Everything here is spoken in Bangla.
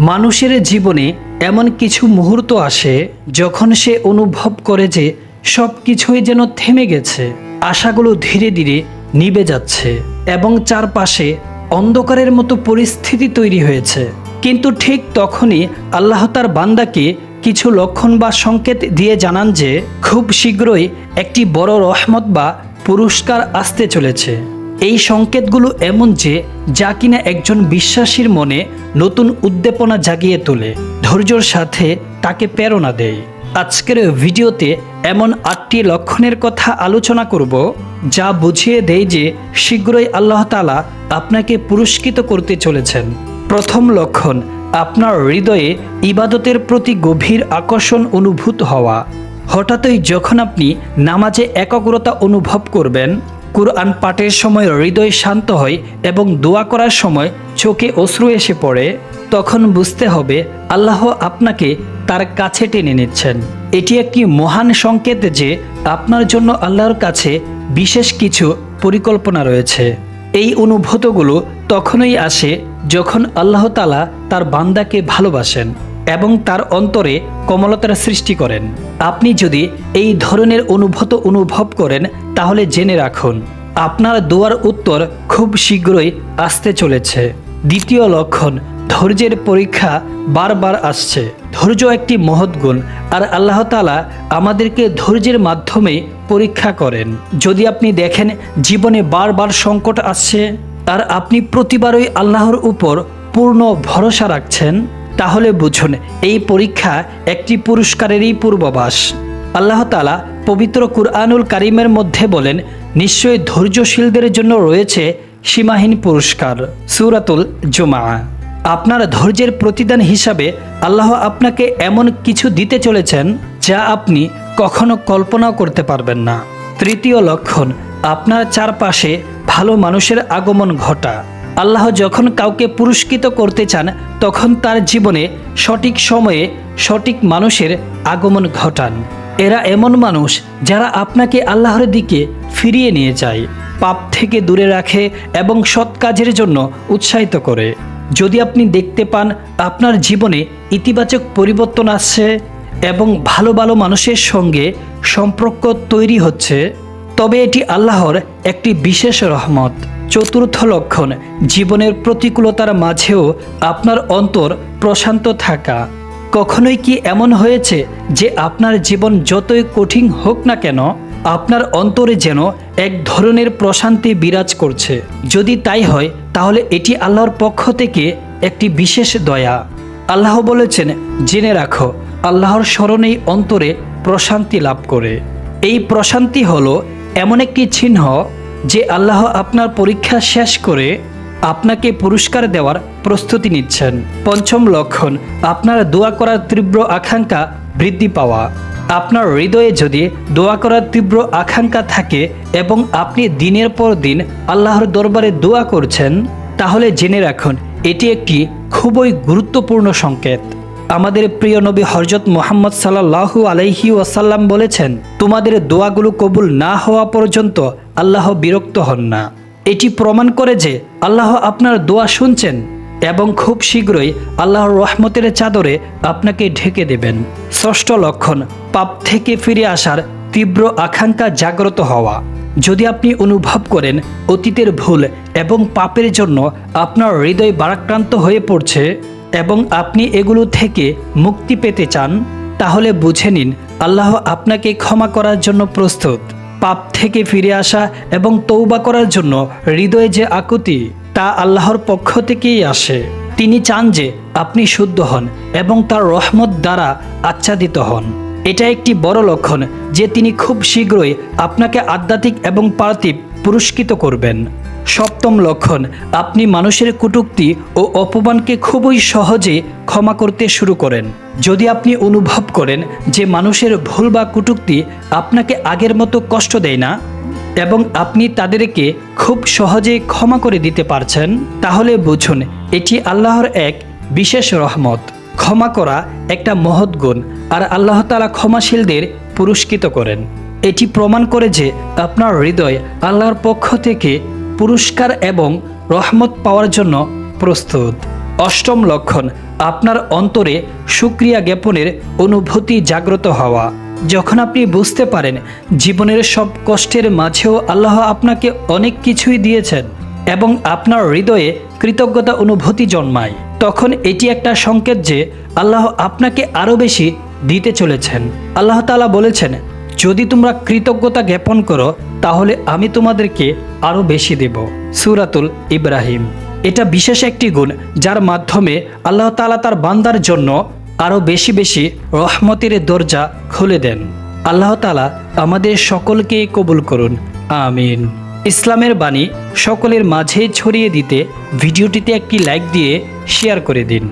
মানুষের জীবনে এমন কিছু মুহূর্ত আসে যখন সে অনুভব করে যে সব কিছুই যেন থেমে গেছে, আশাগুলো ধীরে ধীরে নিবে যাচ্ছে এবং চারপাশে অন্ধকারের মতো পরিস্থিতি তৈরি হয়েছে। কিন্তু ঠিক তখনই আল্লাহ তার বান্দাকে কিছু লক্ষণ বা সংকেত দিয়ে জানান যে, খুব শীঘ্রই একটি বড় রহমত বা পুরস্কার আসতে চলেছে। এই সংকেতগুলো এমন যে, যা কিনা একজন বিশ্বাসীর মনে নতুন উদ্দীপনা জাগিয়ে তোলে। ধৈর্যর সাথে তাকে প্রেরণা দেয়। আজকের ভিডিওতে এমন আটটি লক্ষণের কথা আলোচনা করব, যা বুঝিয়ে দেয় যে শীঘ্রই আল্লাহ তালা আপনাকে পুরস্কৃত করতে চলেছেন। প্রথম লক্ষণ, আপনার হৃদয়ে ইবাদতের প্রতি গভীর আকর্ষণ অনুভূত হওয়া। হঠাৎই যখন আপনি নামাজে একাগ্রতা অনুভব করবেন কুরআন পাঠের সময় হৃদয় শান্ত হয় এবং দোয়া করার সময় চোখে অশ্রু এসে পড়ে, তখন বুঝতে হবে আল্লাহ আপনাকে তার কাছে টেনে নিচ্ছেন। এটি একটি মহান সংকেত যে আপনার জন্য আল্লাহর কাছে বিশেষ কিছু পরিকল্পনা রয়েছে। এই অনুভূতগুলো তখনই আসে যখন আল্লাহ তালা তার বান্দাকে ভালোবাসেন। এবং তার অন্তরে কমলতার সৃষ্টি করেন। আপনি যদি এই ধরনের অনুভূত অনুভব করেন, তাহলে জেনে রাখুন, আপনার দোয়ার উত্তর খুব শীঘ্রই আসতে চলেছে। দ্বিতীয় লক্ষণ, ধৈর্যের পরীক্ষা বারবার আসছে। ধৈর্য একটি মহৎ গুণ, আর আল্লাহ তালা আমাদেরকে ধৈর্যের মাধ্যমে পরীক্ষা করেন। যদি আপনি দেখেন জীবনে বারবার সংকট আসছে, আর আপনি প্রতিবারই আল্লাহর উপর পূর্ণ ভরসা রাখছেন তাহলে বুঝুন, এই পরীক্ষা একটি পুরস্কারেরই পূর্বাভাস। আল্লাহ তালা পবিত্র কুরআনুল কারিমের মধ্যে বলেন নিশ্চয়ই ধৈর্যশীলদের জন্য রয়েছে সীমাহীন পুরস্কার, সুরাতুল জুমা আপনার ধৈর্যের প্রতিদান হিসাবে আল্লাহ আপনাকে এমন কিছু দিতে চলেছেন যা আপনি কখনো কল্পনাও করতে পারবেন না। তৃতীয় লক্ষণ, আপনার চারপাশে ভালো মানুষের আগমন ঘটা। আল্লাহ যখন কাউকে পুরস্কৃত করতে চান, তখন তার জীবনে সঠিক সময়ে সঠিক মানুষের আগমন ঘটান। এরা এমন মানুষ যারা আপনাকে আল্লাহর দিকে ফিরিয়ে নিয়ে যায়, পাপ থেকে দূরে রাখে এবং সৎ কাজের জন্য উৎসাহিত করে। যদি আপনি দেখতে পান আপনার জীবনে ইতিবাচক পরিবর্তন আসছে এবং ভালো ভালো মানুষের সঙ্গে সম্পর্ক তৈরি হচ্ছে, তবে এটি আল্লাহর একটি বিশেষ রহমত। চতুর্থ লক্ষণ, জীবনের প্রতিকূলতার মাঝেও আপনার অন্তর প্রশান্ত থাকা। কখনোই কি এমন হয়েছে যে আপনার জীবন যতই কঠিন হোক না কেন, আপনার অন্তরে যেন এক ধরনের প্রশান্তি বিরাজ করছে? যদি তাই হয়, তাহলে এটি আল্লাহর পক্ষ থেকে একটি বিশেষ দয়া। আল্লাহ বলেছেন, জেনে রাখো, আল্লাহর স্মরণেই অন্তরে প্রশান্তি লাভ করে। এই প্রশান্তি হলো এমন একটি চিহ্ন যে আল্লাহ আপনার পরীক্ষা শেষ করে আপনাকে পুরস্কার দেওয়ার প্রস্তুতি নিচ্ছেন। পঞ্চম লক্ষণ, আপনার দোয়া করার তীব্র আকাঙ্ক্ষা বৃদ্ধি পাওয়া। আপনার হৃদয়ে যদি দোয়া করার তীব্র আকাঙ্ক্ষা থাকে এবং আপনি দিনের পর দিন আল্লাহর দরবারে দোয়া করছেন, তাহলে জেনে রাখুন, এটি একটি খুবই গুরুত্বপূর্ণ সংকেত। আমাদের প্রিয় নবী হরজত মোহাম্মদ সাল্লাহু আলাইহি ওয়াসাল্লাম বলেছেন, তোমাদের দোয়াগুলো কবুল না হওয়া পর্যন্ত আল্লাহ বিরক্ত হন না। এটি প্রমাণ করে যে আল্লাহ আপনার দোয়া শুনছেন এবং খুব শীঘ্রই আল্লাহর রহমতের চাদরে আপনাকে ঢেকে দেবেন। ষষ্ঠ লক্ষণ, পাপ থেকে ফিরে আসার তীব্র আকাঙ্ক্ষা জাগ্রত হওয়া। যদি আপনি অনুভব করেন অতীতের ভুল এবং পাপের জন্য আপনার হৃদয় বারাক্রান্ত হয়ে পড়ছে এবং আপনি এগুলো থেকে মুক্তি পেতে চান, তাহলে বুঝে নিন, আল্লাহ আপনাকে ক্ষমা করার জন্য প্রস্তুত। পাপ থেকে ফিরে আসা এবং তৌবা করার জন্য হৃদয়ে যে আকুতি, তা আল্লাহর পক্ষ থেকেই আসে। তিনি চান যে আপনি শুদ্ধ হন এবং তার রহমত দ্বারা আচ্ছাদিত হন। এটা একটি বড় লক্ষণ যে তিনি খুব শীঘ্রই আপনাকে আধ্যাত্মিক এবং পার্থিব পুরস্কৃত করবেন। সপ্তম লক্ষণ, আপনি মানুষের কটূক্তি ও অপমানকে খুবই সহজে ক্ষমা করতে শুরু করেন। যদি আপনি অনুভব করেন যে মানুষের ভুল বা কটূক্তি আপনাকে আগের মতো কষ্ট দেয় না এবং আপনি তাদেরকে খুব সহজে ক্ষমা করে দিতে পারছেন, তাহলে বুঝুন, এটি আল্লাহর এক বিশেষ রহমত। ক্ষমা করা একটা মহৎ গুণ আর আল্লাহ তালা ক্ষমাশীলদের পুরস্কৃত করেন। এটি প্রমাণ করে যে আপনার হৃদয় আল্লাহর পক্ষ থেকে পুরস্কার এবং রহমত পাওয়ার জন্য প্রস্তুত। অষ্টম লক্ষণ, আপনার অন্তরে সুক্রিয়া জ্ঞাপনের অনুভূতি জাগ্রত হওয়া। যখন আপনি বুঝতে পারেন জীবনের সব কষ্টের মাঝেও আল্লাহ আপনাকে অনেক কিছুই দিয়েছেন এবং আপনার হৃদয়ে কৃতজ্ঞতা অনুভূতি জন্মায়, তখন এটি একটা সংকেত যে আল্লাহ আপনাকে আরও বেশি দিতে চলেছেন। আল্লাহ তাআলা বলেছেন যদি তোমরা কৃতজ্ঞতা জ্ঞাপন করো, তাহলে আমি তোমাদেরকে আরও বেশি দেব। সুরাতুল ইব্রাহিম। এটা বিশেষ একটি গুণ, যার মাধ্যমে আল্লাহ তাআলা তার বান্দার জন্য আরও বেশি বেশি রহমতের দরজা খুলে দেন। আল্লাহ তাআলা আমাদের সকলকে কবুল করুন। আমিন। ইসলামের বাণী সকলের মাঝে ছড়িয়ে দিতে ভিডিওটিতে একটি লাইক দিয়ে শেয়ার করে দিন।